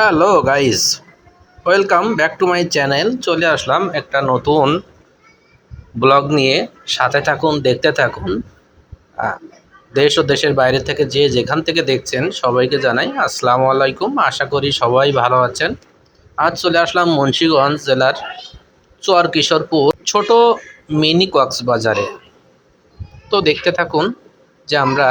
Hello guys welcome back to my channel চলে আসলাম একটা নতুন ব্লগ নিয়ে। সাথে থাকুন, দেখতে থাকুন। দেশ ও দেশের বাইরে থেকে যে যেখান থেকে দেখছেন, সবাইকে জানাই আসসালামু আলাইকুম। আশা করি সবাই ভালো আছেন। আজ চলে আসলাম মুন্সিগঞ্জ জেলার চর কিশোরপুর ছোট মিনি কক্সবাজারে। তো দেখতে থাকুন যে আমরা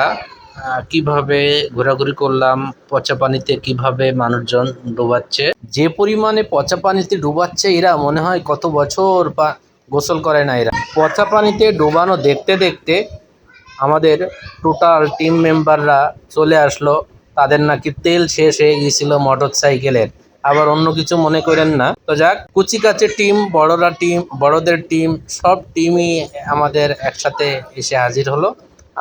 কীভাবে ঘোরাঘুরি করলাম, পচা পানিতে কীভাবে মানুষজন ডুবাচ্ছে? যে পরিমাণে পচা পানিতে ডুবাচ্ছে, এরা মনে হয় কত বছর বা গোসল করে না এরা। পচা পানিতে ডুবানো দেখতে দেখতে আমাদের টোটাল টিম মেম্বাররা চলে আসলো। তাদের নাকি তেল শেষ হয়ে গিয়েছিল মোটর সাইকেলের। আবার অন্য কিছু মনে করেন না। তো যাক কুচি কাচের টিম, বড়রা টিম, বড়দের টিম, সব টিমই আমাদের একসাথে এসে হাজির হলো।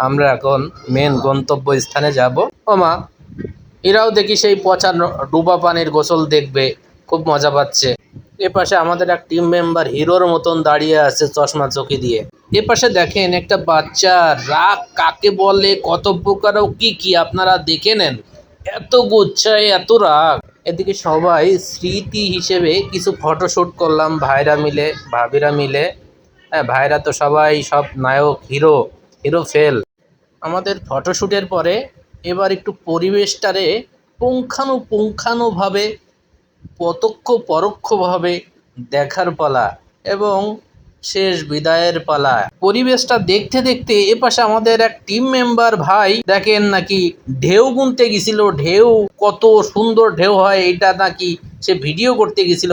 আমরা এখন মেন গন্তব্য স্থানে যাব। ওমা, এরাও দেখি সেই পচা ডুবা পানির গোসল দেখবে, খুব মজা পাচ্ছে। এ পাশে আমাদের এক টিম মেম্বার হিরোর মতন দাঁড়িয়ে আছে চশমা চোখে দিয়ে। এ পাশে দেখেন একটা বাচ্চা, রাগ কাকে বলে, কত প্রকার কি কি, আপনারা দেখে নেন। এত গুচ্ছায়, এত রাগ। এদিকে সবাই স্মৃতি হিসেবে কিছু ফটোশ্যুট করলাম, ভাইরা মিলে, ভাবিরা মিলে। হ্যাঁ ভাইরা তো সবাই সব নায়ক হিরো হিরো ফেল আমাদের ফটোশ্যুটের পরে এবার একটু পরিবেশটারে পুঙ্খানুপুঙ্খানুভাবে প্রত্যক্ষ পরোক্ষভাবে দেখার পালা এবং শেষ বিদায়ের পালা। পরিবেশটা দেখতে দেখতে এপাশে আমাদের এক টিম মেম্বার ভাই দেখেন নাকি ঢেউ গুনতে গেছিল। ঢেউ কত সুন্দর ঢেউ হয়, এটা নাকি সে ভিডিও করতে গেছিল।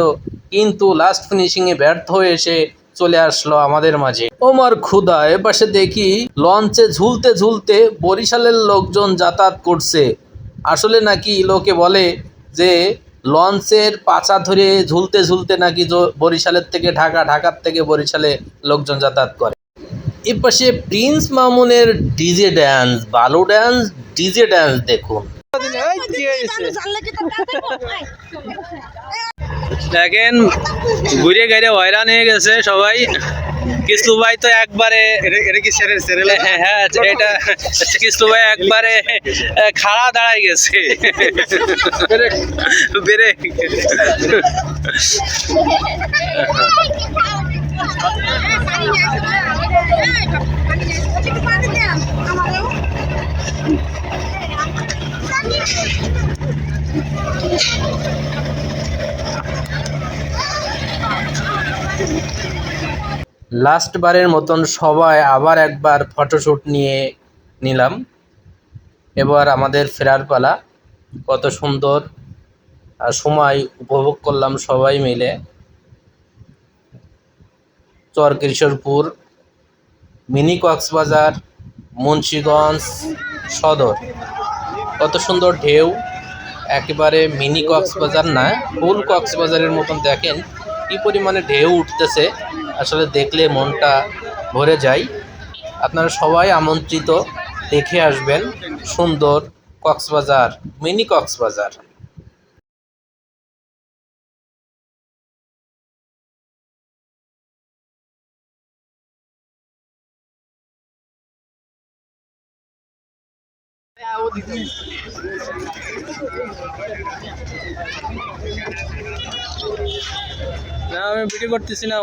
কিন্তু লাস্ট ফিনিশিংয়ে ব্যর্থ হয়ে এসে চলে আসলো আমাদের মাঝে। ওমার ক্ষুদা এপাশে দেখি লঞ্চে ঝুলতে ঝুলতে বরিশালের লোকজন যাতায়াত করছে। আসলে নাকি লোকে বলে যে লঞ্চের পাচা ধরে ঝুলতে ঝুলতে নাকি বরিশালের থেকে ঢাকা ঢাকার থেকে বরিশালে লোকজন যাতায়াত করে। এ পাশে প্রিন্স মামুনের ডিজে ড্যান্স বালু ড্যান্স ডিজে ড্যান্স দেখুন। দেখেন ঘুরে ঘুরে হয়রান হয়ে গেছে সবাই। কিসলু ভাই তো একবারে এটা কি সেরে সেরে হ্যাঁ হ্যাঁ এটা কিসলু ভাই একবারে খাড়া দাঁড়ায় গেছে। বেড়ে লাস্ট বারের মতন সবাই আবার একবার ফটোশ্যুট নিয়ে নিলাম। এবার আমাদের ফেরার পালা। কত সুন্দর সময় উপভোগ করলাম সবাই মিলে। চর কিশোরপুর মিনি কক্সবাজার, মুন্সিগঞ্জ, সদর। কত সুন্দর ঢেউ। একেবারে মিনি কক্সবাজার না, ফুল কক্সবাজারের মতন দেখেন কি পরিমাণে ঢেউ উঠতেছে। আসলে দেখলে মনটা ভরে যায়। আপনারা সবাই আমন্ত্রিত দেখে আসবেন সুন্দর কক্সবাজার, মিনি কক্সবাজার। না আমি ভিডিও করতেছি না।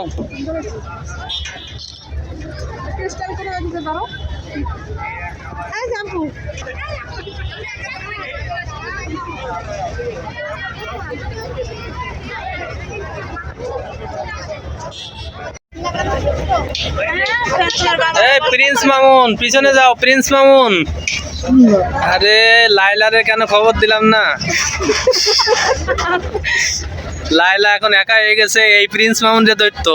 প্রিন্স মামুন পিছনে যাও প্রিন্স মামুন। আরে লাইলারে কেন খবর দিলাম না? লাইলা এখন একা হয়ে গেছে, এই প্রিন্স মামুন যে দৈত্য।